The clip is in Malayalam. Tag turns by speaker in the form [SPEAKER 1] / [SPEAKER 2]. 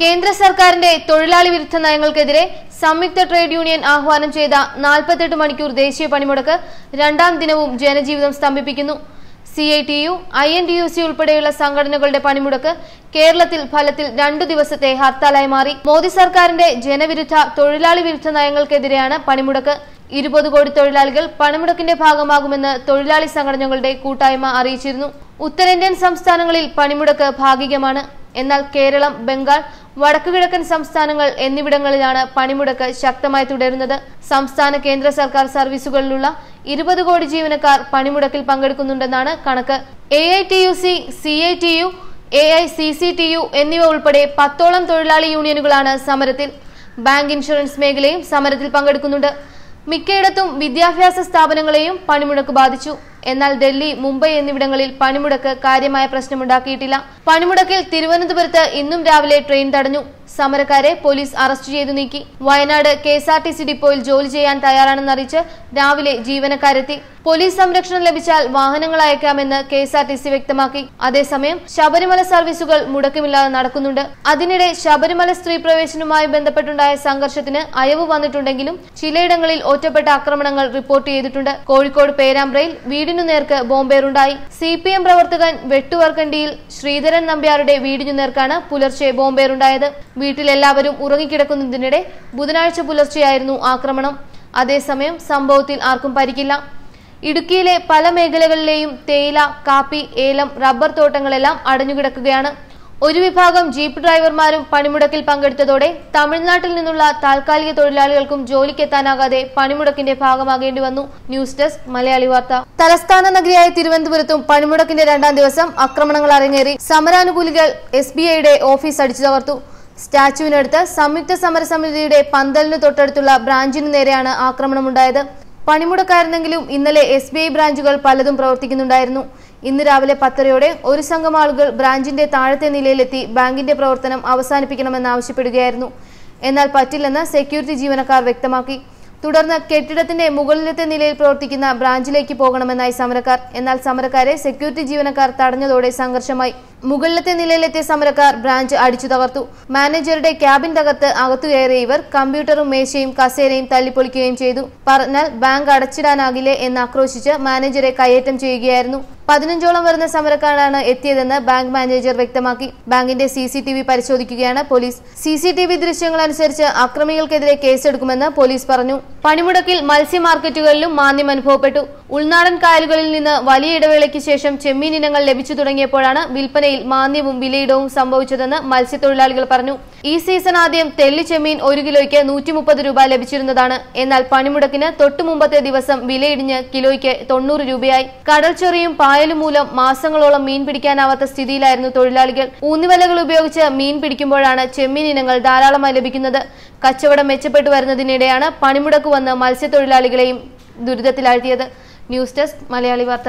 [SPEAKER 1] കേന്ദ്ര സർക്കാരിന്റെ തൊഴിലാളി വിരുദ്ധ നയങ്ങൾക്കെതിരെ സംയുക്ത ട്രേഡ് യൂണിയൻ ആഹ്വാനം ചെയ്ത നാൽപ്പത്തെട്ട് മണിക്കൂർ ദേശീയ പണിമുടക്ക് രണ്ടാം ദിനവും ജനജീവിതം സ്തംഭിപ്പിക്കുന്നു. C I T U I N T U C ഉൾപ്പെടെയുള്ള സംഘടനകളുടെ പണിമുടക്ക് കേരളത്തിൽ ഫലത്തിൽ രണ്ടു ദിവസത്തെ ഹർത്താലായി മാറി. മോദി സർക്കാരിന്റെ ജനവിരുദ്ധ തൊഴിലാളി വിരുദ്ധ നയങ്ങൾക്കെതിരെയാണ് പണിമുടക്ക്. ഇരുപത് കോടി തൊഴിലാളികൾ പണിമുടക്കിന്റെ ഭാഗമാകുമെന്ന് തൊഴിലാളി സംഘടനകളുടെ കൂട്ടായ്മ അറിയിച്ചിരുന്നു. ഉത്തരേന്ത്യൻ സംസ്ഥാനങ്ങളിൽ പണിമുടക്ക് ഭാഗികമാണ്. എന്നാൽ കേരളം ബംഗാൾ വടക്കുകിഴക്കൻ സംസ്ഥാനങ്ങൾ എന്നിവിടങ്ങളിലാണ് പണിമുടക്ക് ശക്തമായി തുടരുന്നത്. സംസ്ഥാന കേന്ദ്ര സർക്കാർ സർവീസുകളിലുള്ള ഇരുപത് കോടി ജീവനക്കാർ പണിമുടക്കിൽ പങ്കെടുക്കുന്നുണ്ടെന്നാണ് കണക്ക്. A I T U C C I T U A I C C T U എന്നിവ ഉൾപ്പെടെ പത്തോളം തൊഴിലാളി യൂണിയനുകളാണ് സമരത്തിൽ. ബാങ്ക് ഇൻഷുറൻസ് മേഖലയും സമരത്തിൽ പങ്കെടുക്കുന്നുണ്ട്. മിക്കയിടത്തും വിദ്യാഭ്യാസ സ്ഥാപനങ്ങളെയും പണിമുടക്ക് ബാധിച്ചു. എന്നാൽ ഡൽഹി മുംബൈ എന്നിവിടങ്ങളിൽ പണിമുടക്ക് കാര്യമായ പ്രശ്നമുണ്ടാക്കിയിട്ടില്ല. പണിമുടക്കിൽ തിരുവനന്തപുരത്ത് ഇന്നും രാവിലെ ട്രെയിൻ തടഞ്ഞു. സമരക്കാരെ പോലീസ് അറസ്റ്റ് ചെയ്തു നീക്കി. Wayanad K S R T C ഡിപ്പോയിൽ ജോലി ചെയ്യാൻ തയ്യാറാണെന്ന് തയ്യാറാണെന്നറിയിച്ച് രാവിലെ ജീവനക്കാരെത്തി. പോലീസ് സംരക്ഷണം ലഭിച്ചാൽ വാഹനങ്ങൾ അയക്കാമെന്ന് K S R T C വ്യക്തമാക്കി. അതേസമയം ശബരിമല സർവീസുകൾ മുടക്കമില്ലാതെ നടക്കുന്നുണ്ട്. അതിനിടെ ശബരിമല സ്ത്രീ പ്രവേശനവുമായി ബന്ധപ്പെട്ടുണ്ടായ സംഘർഷത്തിന് അയവ് വന്നിട്ടുണ്ടെങ്കിലും ചിലയിടങ്ങളിൽ ഒറ്റപ്പെട്ട ആക്രമണങ്ങൾ റിപ്പോർട്ട് ചെയ്തിട്ടുണ്ട്. കോഴിക്കോട് പേരാമ്പ്രയിൽ വീടിനു നേർക്ക് ബോംബേറുണ്ടായി. സി പി എം പ്രവർത്തകൻ വെട്ടുവർക്കണ്ടിയിൽ ശ്രീധരൻ നമ്പ്യാരുടെ വീടിനു നേർക്കാണ് പുലർച്ചെ ബോംബേറുണ്ടായത്. വീട്ടിലെല്ലാവരും ഉറങ്ങിക്കിടക്കുന്നതിനിടെ ബുധനാഴ്ച പുലർച്ചെയായിരുന്നു ആക്രമണം. അതേസമയം സംഭവത്തിൽ ആർക്കും പരിക്കില്ല. ഇടുക്കിയിലെ പല മേഖലകളിലെയും തേയില കാപ്പി ഏലം റബ്ബർ തോട്ടങ്ങളെല്ലാം അടഞ്ഞുകിടക്കുകയാണ്. ഒരു വിഭാഗം ജീപ്പ് ഡ്രൈവർമാരും പണിമുടക്കിൽ പങ്കെടുത്തതോടെ തമിഴ്നാട്ടിൽ നിന്നുള്ള താൽക്കാലിക തൊഴിലാളികൾക്കും ജോലിക്കെത്താനാകാതെ പണിമുടക്കിന്റെ ഭാഗമാകേണ്ടി വന്നു. ന്യൂസ് ഡെസ്ക് മലയാളി വാർത്ത. തലസ്ഥാന നഗരിയായ തിരുവനന്തപുരത്തും പണിമുടക്കിന്റെ രണ്ടാം ദിവസം ആക്രമണങ്ങൾ അരങ്ങേറി. സമരാനുകൂലികൾ എസ് ബി ഐയുടെ ഓഫീസ് അടിച്ചു തകർത്തു. സ്റ്റാച്യുവിനടുത്ത് സംയുക്ത സമരസമിതിയുടെ പന്തലിന് തൊട്ടടുത്തുള്ള ബ്രാഞ്ചിനു നേരെയാണ് ആക്രമണമുണ്ടായത്. പണിമുടക്കായിരുന്നെങ്കിലും ഇന്നലെ എസ് ബി ഐ ബ്രാഞ്ചുകൾ പലതും പ്രവർത്തിക്കുന്നുണ്ടായിരുന്നു. ഇന്ന് രാവിലെ പത്തരയോടെ ഒരു സംഘം ആളുകൾ ബ്രാഞ്ചിന്റെ താഴത്തെ നിലയിലെത്തി ബാങ്കിന്റെ പ്രവർത്തനം അവസാനിപ്പിക്കണമെന്നാവശ്യപ്പെടുകയായിരുന്നു. എന്നാൽ പറ്റില്ലെന്ന് സെക്യൂരിറ്റി ജീവനക്കാർ വ്യക്തമാക്കി. തുടർന്ന് കെട്ടിടത്തിന്റെ മുകളിലത്തെ നിലയിൽ പ്രവർത്തിക്കുന്ന ബ്രാഞ്ചിലേക്ക് പോകണമെന്നായി സമരക്കാർ എന്നാൽ സമരക്കാരെ സെക്യൂരിറ്റി ജീവനക്കാർ തടഞ്ഞതോടെ സംഘർഷമായി. മുകളിലത്തെ നിലയിലെത്തിയ സമരക്കാർ ബ്രാഞ്ച് അടിച്ചു തകർത്തു. മാനേജറുടെ ക്യാബിൻ തകർത്ത് അകത്തു കയറിയ ഇവർ കമ്പ്യൂട്ടറും മേശയും കസേരയും തല്ലിപ്പൊളിക്കുകയും ചെയ്തു. പറഞ്ഞാൽ ബാങ്ക് അടച്ചിടാനാകില്ലേ എന്ന് ആക്രോശിച്ച് മാനേജറെ കയ്യേറ്റം ചെയ്യുകയായിരുന്നു. പതിനഞ്ചോളം വരുന്ന സമരക്കാരാണ് എത്തിയതെന്ന് ബാങ്ക് മാനേജർ വ്യക്തമാക്കി. ബാങ്കിന്റെ സി സി ടി വി പരിശോധിക്കുകയാണ് police. C C T V ദൃശ്യങ്ങൾ അനുസരിച്ച് അക്രമികൾക്കെതിരെ കേസെടുക്കുമെന്ന് പോലീസ് പറഞ്ഞു. പണിമുടക്കിൽ മത്സ്യ മാർക്കറ്റുകളിലും മാന്ദ്യം അനുഭവപ്പെട്ടു. ഉൾനാടൻ കായലുകളിൽ നിന്ന് വലിയ ഇടവേളയ്ക്ക് ശേഷം ചെമ്മീൻ ഇനങ്ങൾ ലഭിച്ചു തുടങ്ങിയപ്പോഴാണ് വിൽപ്പനയിൽ മാന്ദ്യവും വിലയിടവും സംഭവിച്ചതെന്ന് മത്സ്യത്തൊഴിലാളികൾ പറഞ്ഞു. ഈ സീസൺ ആദ്യം തെല്ലി ചെമ്മീൻ ഒരു കിലോയ്ക്ക് നൂറ്റി മുപ്പത് രൂപ ലഭിച്ചിരുന്നതാണ്. എന്നാൽ പണിമുടക്കിന് തൊട്ടുമുമ്പത്തെ ദിവസം വിലയിടിഞ്ഞ് കിലോയ്ക്ക് തൊണ്ണൂറ് രൂപയായി. കടൽച്ചൊറിയും പായലും മൂലം മാസങ്ങളോളം മീൻ പിടിക്കാനാവാത്ത സ്ഥിതിയിലായിരുന്നു തൊഴിലാളികൾ. ഊന്നിവലകൾ ഉപയോഗിച്ച് മീൻ പിടിക്കുമ്പോഴാണ് ചെമ്മീൻ ഇനങ്ങൾ ധാരാളമായി ലഭിക്കുന്നത്. കച്ചവടം മെച്ചപ്പെട്ടു വരുന്നതിനിടെയാണ് പണിമുടക്ക് വന്ന് മത്സ്യത്തൊഴിലാളികളെയും ദുരിതത്തിലാഴ്ത്തിയത്. News desk Malayali Vartha.